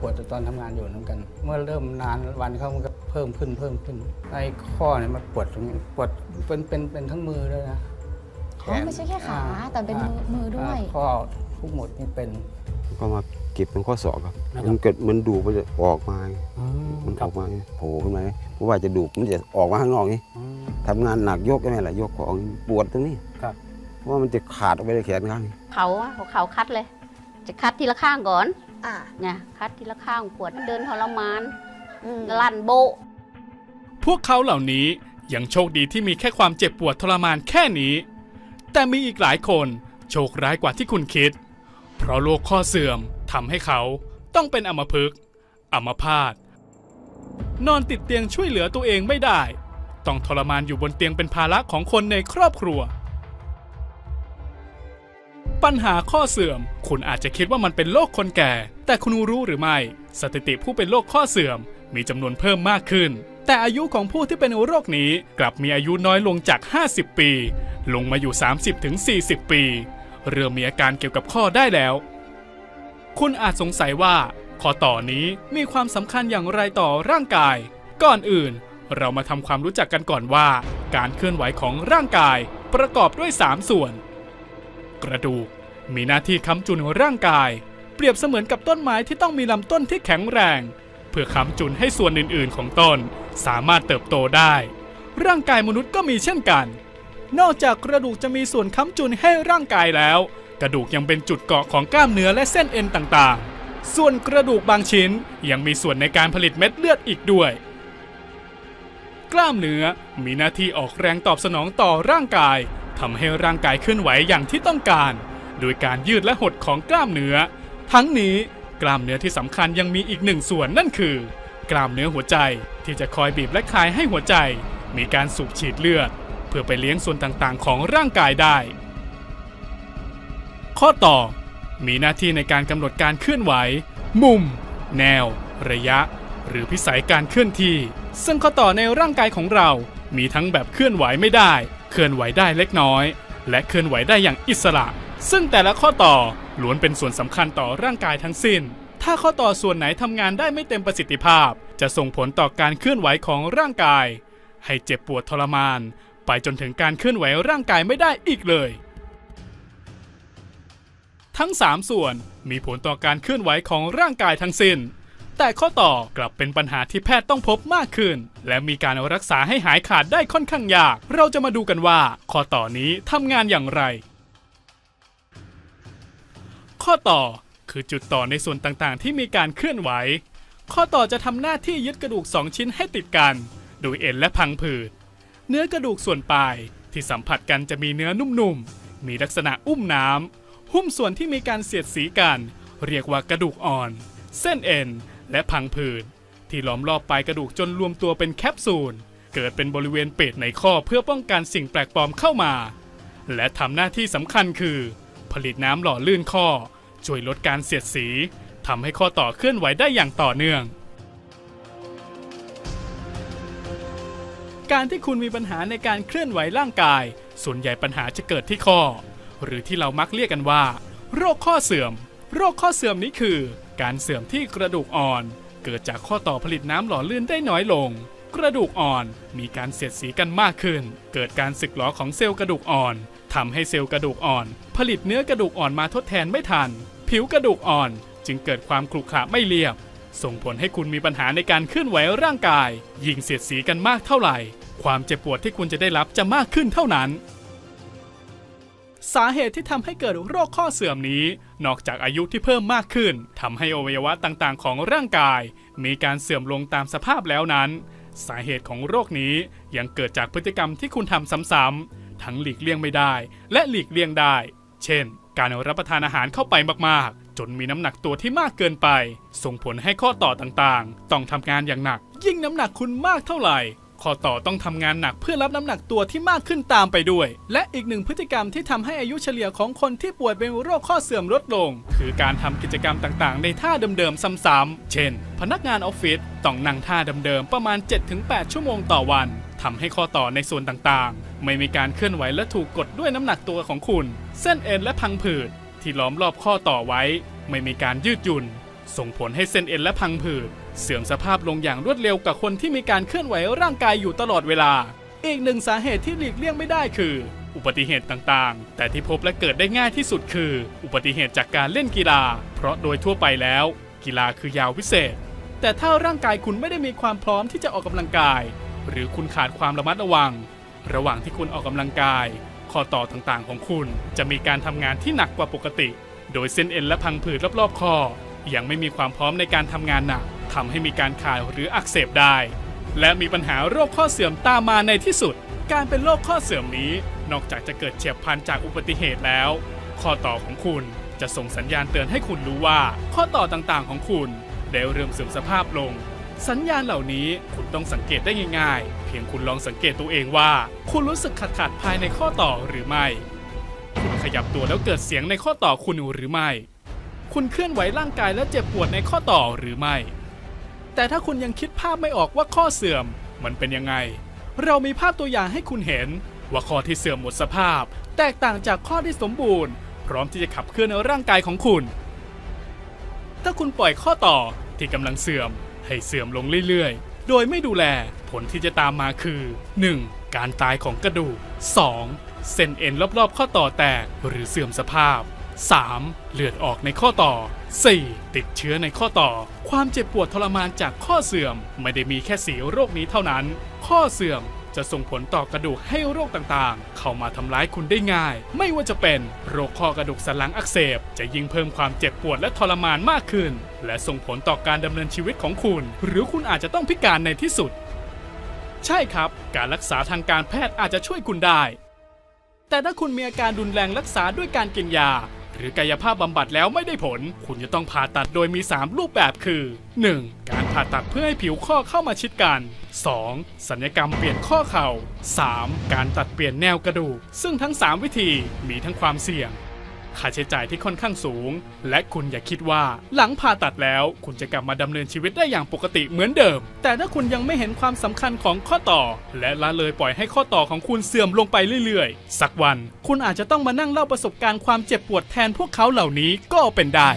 ปวดตอนทำงานอยู่เหมือนกัน เมื่อเริ่มนานวันเข้ามันก็เพิ่มขึ้นเพิ่มขึ้นไอ้ข้อเนี่ยมันปวดตรงนี้ปวดเป็นเป็นเป็นทั้งมือด้วยนะอ๋อไม่ใช่แค่ขาแต่เป็นมือมือด้วยาข้อทุกหมดนี่เป็นก็มาเก็บเป็นข้อศอกครับนะครับมันเกิดมันดูดมันจะออกมามันคอรัอบกมาโผล่ขึ้นมาเพราะว่าจะดูดมันจะออกมาข้างนอกนี่อืมทำงานหนักยกใช่ไหมล่ะยกของปวดตรงนี้ครับเพราะว่ามันจะขาดออกไปเลยแขนข้างนี้เขาอะหัวเขาคัดเลย จะคัดทีละข้างก่อน อ่าเนี่ยคัดทีละข้างปวดเดินทรมานอืมลั่นโบะพวกเขาเหล่านี้ยังโชคดีที่มีแค่ความเจ็บปวดทรมานแค่นี้ แต่มีอีกหลายคนโชคร้ายกว่าที่คุณคิด เพราะโรคข้อเสื่อมทำให้เขาต้องเป็นอัมพฤกษ์อัมพาต นอนติดเตียงช่วยเหลือตัวเองไม่ได้ ต้องทรมานอยู่บนเตียงเป็นภาระของคนในครอบครัว ปัญหาข้อเสื่อม คุณอาจจะคิดว่ามันเป็นโรคคนแก่ แต่คุณรู้หรือไม่ สถิติผู้เป็นโรคข้อเสื่อม มีจำนวนเพิ่มมากขึ้น แต่อายุของผู้ที่เป็นโรคนี้กลับมีอายุน้อยลงจาก 50 ปี ลงมาอยู่ 30-40 ปี เริ่มมีอาการเกี่ยวกับข้อได้แล้ว คุณอาจสงสัยว่า ข้อต่อนี้มีความสำคัญอย่างไรต่อร่างกาย ก่อนอื่น เรามาทำความรู้จักกันก่อนว่า การเคลื่อนไหวของร่างกายประกอบด้วย 3 ส่วน กระดูก มีหน้าที่ค้ำจุนร่างกาย เปรียบเสมือนกับต้นไม้ที่ต้องมีลำต้นที่แข็งแรง เพื่อค้ำจุนให้ส่วนอื่น ๆ ของต้น สามารถเติบโตได้ ร่างกายมนุษย์ก็มีเช่นกัน นอกจากกระดูกจะมีส่วนค้ำจุนให้ร่างกายแล้ว กระดูกยังเป็นจุดเกาะของกล้ามเนื้อและเส้นเอ็นต่างๆ ส่วนกระดูกบางชิ้นยังมีส่วนในการผลิตเม็ดเลือดอีกด้วยกล้ามเนื้อมีหน้าที่ออกแรงตอบสนองต่อร่างกาย ทำให้ร่างกายเคลื่อนไหวอย่างที่ต้องการ โดยการยืดและหดของกล้ามเนื้อ ทั้งนี้กล้ามเนื้อที่สำคัญยังมีอีกหนึ่งส่วนนั่นคือ กล้ามเนื้อหัวใจที่จะคอยบีบและคลายให้หัวใจ มีการสูบฉีดเลือด เพื่อไปเลี้ยงส่วนต่างๆ ของร่างกายได้ ข้อต่อ มีหน้าที่ในการกำหนดการเคลื่อนไหว มุม แนว ระยะ หรือพิสัยการเคลื่อนที่ ซึ่งข้อต่อในร่างกายของเรา มีทั้งแบบเคลื่อนไหวไม่ได้ เคลื่อนไหวได้เล็กน้อย และเคลื่อนไหวได้อย่างอิสระ ซึ่งแต่ละข้อต่อล้วนเป็นส่วนสำคัญต่อร่างกายทั้งสิ้น ถ้าข้อต่อส่วนไหนทำงานได้ไม่เต็มประสิทธิภาพ จะส่งผลต่อการเคลื่อนไหวของร่างกาย ให้เจ็บปวดทรมาน ไปจนถึงการเคลื่อนไหวร่างกายไม่ได้อีกเลย ทั้ง 3 ส่วนมีผลต่อการเคลื่อนไหวของร่างกายทั้งสิ้น แต่ข้อต่อกลับเป็นปัญหาที่แพทย์ต้องพบมากขึ้น และมีการรักษาให้หายขาดได้ค่อนข้างยาก เราจะมาดูกันว่า ข้อต่อนี้ทำงานอย่างไร ข้อต่อคือจุดต่อในส่วนต่างๆ ที่มีการเคลื่อนไหว ข้อต่อจะทำหน้าที่ยึดกระดูก 2 ชิ้นให้ติดกัน โดยเอ็นและพังผืด เนื้อกระดูกส่วนปลายที่สัมผัสกันจะมีเนื้อนุ่มๆ มีลักษณะอุ้มน้ำหุ้มส่วนที่มีการเสียดสีกัน เรียกว่ากระดูกอ่อน เส้นเอ็น และพังผืดที่ล้อมรอบปลายกระดูกจนรวมตัวเป็นแคปซูล เกิดเป็นบริเวณเปิดในข้อเพื่อป้องกันสิ่งแปลกปลอมเข้ามา และทำหน้าที่สำคัญคือ ผลิตน้ำหล่อลื่นข้อ ช่วยลดการเสียดสีทำให้ข้อต่อเคลื่อนไหวได้อย่างต่อเนื่อง การที่คุณมีปัญหาในการเคลื่อนไหวร่างกาย ส่วนใหญ่ปัญหาจะเกิดที่ข้อ หรือที่เรามักเรียกกันว่า โรคข้อเสื่อม โรคข้อเสื่อมนี้คือ การเสื่อมที่กระดูกอ่อน เกิดจากข้อต่อผลิตน้ำหล่อลื่นได้น้อยลง กระดูกอ่อนมีการเสียดสีกันมากขึ้น เกิดการสึกหรอของเซลล์กระดูกอ่อนทำให้เซลล์กระดูกอ่อน ผลิตเนื้อกระดูกอ่อนมาทดแทนไม่ทัน ผิวกระดูกอ่อนจึงเกิดความขรุขระไม่เรียบ ส่งผลให้คุณมีปัญหาในการเคลื่อนไหวร่างกาย ยิ่งเสียดสีกันมากเท่าไหร่ ความเจ็บปวดที่คุณจะได้รับจะมากขึ้นเท่านั้น สาเหตุที่ทำให้เกิดโรคข้อเสื่อมนี้ นอกจากอายุที่เพิ่มมากขึ้นทำให้อวัยวะต่างๆ ของร่างกาย มีการเสื่อมลงตามสภาพแล้วนั้น สาเหตุของโรคนี้ยังเกิดจากพฤติกรรมที่คุณทำซ้ำๆทั้งหลีกเลี่ยงไม่ได้ และหลีกเลี่ยงได้ เช่น การรับประทานอาหารเข้าไปมากๆ จนมีน้ำหนักตัวที่มากเกินไป ส่งผลให้ข้อต่อต่างๆ ต้องทำงานอย่างหนัก ยิ่งน้ำหนักคุณมากเท่าไหร่ ข้อต่อต้องทำงานหนักเพื่อรับน้ำหนักตัวที่มากขึ้นตามไปด้วย และอีกหนึ่งพฤติกรรมที่ทำให้อายุเฉลี่ยของคนที่ป่วยเป็นโรคข้อเสื่อมลดลง คือการทำกิจกรรมต่างๆ ในท่าเดิมๆซ้ำๆเช่น พนักงานออฟฟิศต้องนั่งท่าเดิมๆประมาณ 7-8 ชั่วโมงต่อวันทำให้ข้อต่อในส่วนต่างๆ ไม่มีการเคลื่อนไหวและถูกกดด้วยน้ำหนักตัวของคุณ เส้นเอ็นและพังผืดที่ล้อมรอบข้อต่อไว้ ไม่มีการยืดหยุ่น ส่งผลให้เส้นเอ็นและพังผืด เสื่อมสภาพลงอย่างรวดเร็วกับคนที่มีการเคลื่อนไหวร่างกายอยู่ตลอดเวลา อีกหนึ่งสาเหตุที่หลีกเลี่ยงไม่ได้คือ อุบัติเหตุต่างๆ แต่ที่พบและเกิดได้ง่ายที่สุดคือ อุบัติเหตุจากการเล่นกีฬา เพราะโดยทั่วไปแล้ว กีฬาคือยาววิเศษ แต่ถ้าร่างกายคุณไม่ได้มีความพร้อมที่จะออกกำลังกาย หรือคุณขาดความระมัดระวัง ระหว่างที่คุณออกกำลังกาย ข้อต่อต่างๆ ของคุณ จะมีการทำงานที่หนักกว่าปกติ โดยเส้นเอ็นและพังผืดรอบๆคอยังไม่มีความพร้อมในการทำงานหนัก ทำให้มีการขาดหรืออักเสบได้ และมีปัญหาโรคข้อเสื่อมตามมาในที่สุด การเป็นโรคข้อเสื่อมนี้ นอกจากจะเกิดเฉียบพลันจากอุบัติเหตุแล้ว ข้อต่อของคุณจะส่งสัญญาณเตือนให้คุณรู้ว่า ข้อต่อต่างๆของคุณได้เริ่มเสื่อมสภาพลง สัญญาณเหล่านี้คุณต้องสังเกตได้ง่ายๆ เพียงคุณลองสังเกตตัวเองว่า คุณรู้สึกขัดๆภายในข้อต่อหรือไม่ คุณขยับตัวแล้วเกิดเสียงในข้อต่อคุณหรือไม่ คุณเคลื่อนไหวร่างกายแล้วเจ็บปวดในข้อต่อหรือไม่ แต่ถ้าคุณยังคิดภาพไม่ออกว่าข้อเสื่อม มันเป็นยังไง เรามีภาพตัวอย่างให้คุณเห็น ว่าข้อที่เสื่อมหมดสภาพ แตกต่างจากข้อที่สมบูรณ์ พร้อมที่จะขับเคลื่อนร่างกายของคุณ ถ้าคุณปล่อยข้อต่อที่กำลังเสื่อม ให้เสื่อมลงเรื่อยๆ โดยไม่ดูแลผลที่จะตามมาคือ 1. การตายของกระดูก 2. เส้นเอ็นรอบๆ ข้อต่อแตกหรือเสื่อมสภาพ 3. เลือดออกในข้อต่อ 4. ติดเชื้อในข้อต่อ ความเจ็บปวดทรมานจากข้อเสื่อม ไม่ได้มีแค่สีโรคนี้เท่านั้น ข้อเสื่อมจะส่งผลต่อกระดูกให้โรคต่างๆ เข้ามาทำร้ายคุณได้ง่าย ไม่ว่าจะเป็นโรคข้อกระดูกสันหลังอักเสบ จะยิ่งเพิ่มความเจ็บปวดและทรมานมากขึ้น และส่งผลต่อการดำเนินชีวิตของคุณ หรือคุณอาจจะต้องพิการในที่สุด ใช่ครับ การรักษาทางการแพทย์อาจจะช่วยคุณได้ แต่ถ้าคุณมีอาการรุนแรงรักษาด้วยการกินยา หรือกายภาพบำบัดแล้วไม่ได้ผล คุณจะต้องผ่าตัดโดยมี 3 รูปแบบคือ 1. การผ่าตัดเพื่อให้ผิวข้อเข้ามาชิดกัน 2. สัญญกรรมเปลี่ยนข้อเข่า 3. การตัดเปลี่ยนแนวกระดูก ซึ่งทั้ง 3 วิธีมีทั้งความเสี่ยง ค่าใช้จ่ายที่ค่อนข้างสูง และคุณอย่าคิดว่าหลังผ่าตัดแล้ว คุณจะกลับมาดำเนินชีวิตได้อย่างปกติเหมือนเดิม แต่ถ้าคุณยังไม่เห็นความสำคัญของข้อต่อ และละเลยปล่อยให้ข้อต่อของคุณเสื่อมลงไปเรื่อยๆ สักวัน คุณอาจจะต้องมานั่งเล่าประสบการณ์ความเจ็บปวดแทนพวกเขาเหล่านี้ก็เป็นได้